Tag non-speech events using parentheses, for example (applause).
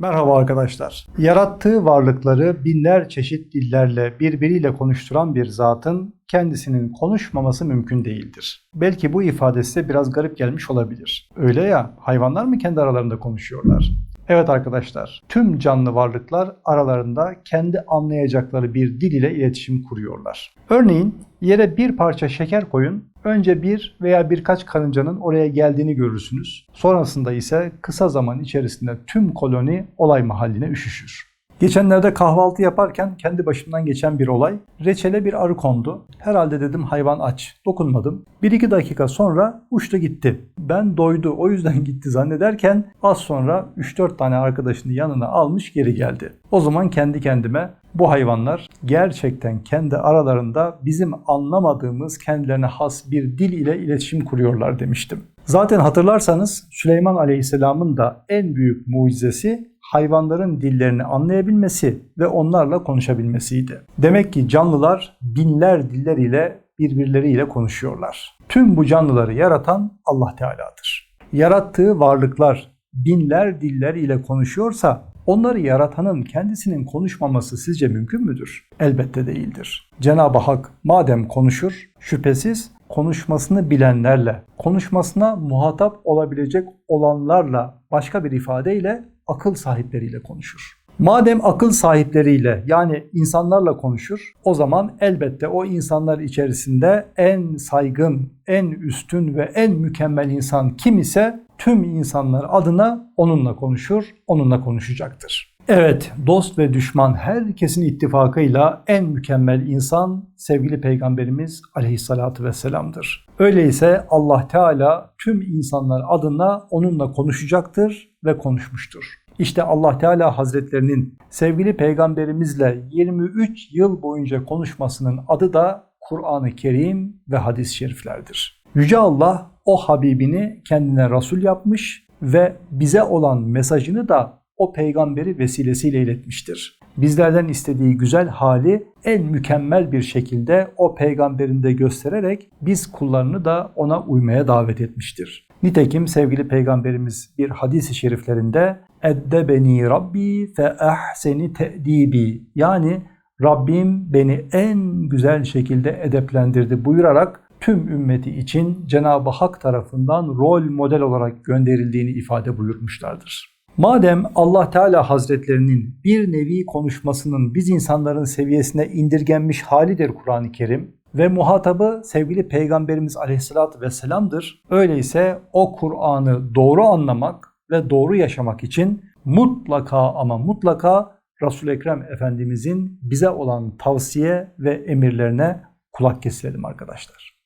Merhaba arkadaşlar. Yarattığı varlıkları binler çeşit dillerle birbiriyle konuşturan bir zatın kendisinin konuşmaması mümkün değildir. Belki bu ifade size biraz garip gelmiş olabilir. Öyle ya, hayvanlar mı kendi aralarında konuşuyorlar? Evet arkadaşlar, tüm canlı varlıklar aralarında kendi anlayacakları bir dil ile iletişim kuruyorlar. Örneğin yere bir parça şeker koyun, önce bir veya birkaç karıncanın oraya geldiğini görürsünüz. Sonrasında ise kısa zaman içerisinde tüm koloni olay mahalline üşüşür. Geçenlerde kahvaltı yaparken kendi başımdan geçen bir olay. Reçele bir arı kondu. Herhalde dedim hayvan aç. Dokunmadım. 1-2 dakika sonra uçtu gitti. Ben doydu o yüzden (laughs) gitti zannederken az sonra 3-4 tane arkadaşını yanına almış geri geldi. O zaman kendi kendime bu hayvanlar gerçekten kendi aralarında bizim anlamadığımız kendilerine has bir dil ile iletişim kuruyorlar demiştim. Zaten hatırlarsanız Süleyman Aleyhisselam'ın da en büyük mucizesi hayvanların dillerini anlayabilmesi ve onlarla konuşabilmesiydi. Demek ki canlılar binler diller ile birbirleriyle konuşuyorlar. Tüm bu canlıları yaratan Allah Teala'dır. Yarattığı varlıklar binler diller ile konuşuyorsa onları yaratanın kendisinin konuşmaması sizce mümkün müdür? Elbette değildir. Cenab-ı Hak madem konuşur, şüphesiz konuşmasını bilenlerle, konuşmasına muhatap olabilecek olanlarla başka bir ifadeyle akıl sahipleriyle konuşur. Madem akıl sahipleriyle yani insanlarla konuşur, o zaman elbette o insanlar içerisinde en saygın, en üstün ve en mükemmel insan kim ise tüm insanlar adına onunla konuşur, onunla konuşacaktır. Evet, dost ve düşman herkesin ittifakıyla en mükemmel insan sevgili Peygamberimiz Aleyhisselatü Vesselam'dır. Öyleyse Allah Teala tüm insanlar adına onunla konuşacaktır ve konuşmuştur. İşte Allah Teala Hazretlerinin sevgili peygamberimizle 23 yıl boyunca konuşmasının adı da Kur'an-ı Kerim ve hadis-i şeriflerdir. Yüce Allah o Habibini kendine Resul yapmış ve bize olan mesajını da o peygamberi vesilesiyle iletmiştir. Bizlerden istediği güzel hali en mükemmel bir şekilde o peygamberinde göstererek biz kullarını da ona uymaya davet etmiştir. Nitekim sevgili peygamberimiz bir hadis-i şeriflerinde Eddebeni Rabbi fe ahseni te'dibi yani Rabbim beni en güzel şekilde edeplendirdi buyurarak tüm ümmeti için Cenab-ı Hak tarafından rol model olarak gönderildiğini ifade buyurmuşlardır. Madem Allah Teala Hazretlerinin bir nevi konuşmasının biz insanların seviyesine indirgenmiş halidir Kur'an-ı Kerim ve muhatabı sevgili Peygamberimiz Aleyhisselatü Vesselam'dır. Öyleyse o Kur'an'ı doğru anlamak ve doğru yaşamak için mutlaka ama mutlaka Resul-i Ekrem Efendimizin bize olan tavsiye ve emirlerine kulak kesilelim arkadaşlar.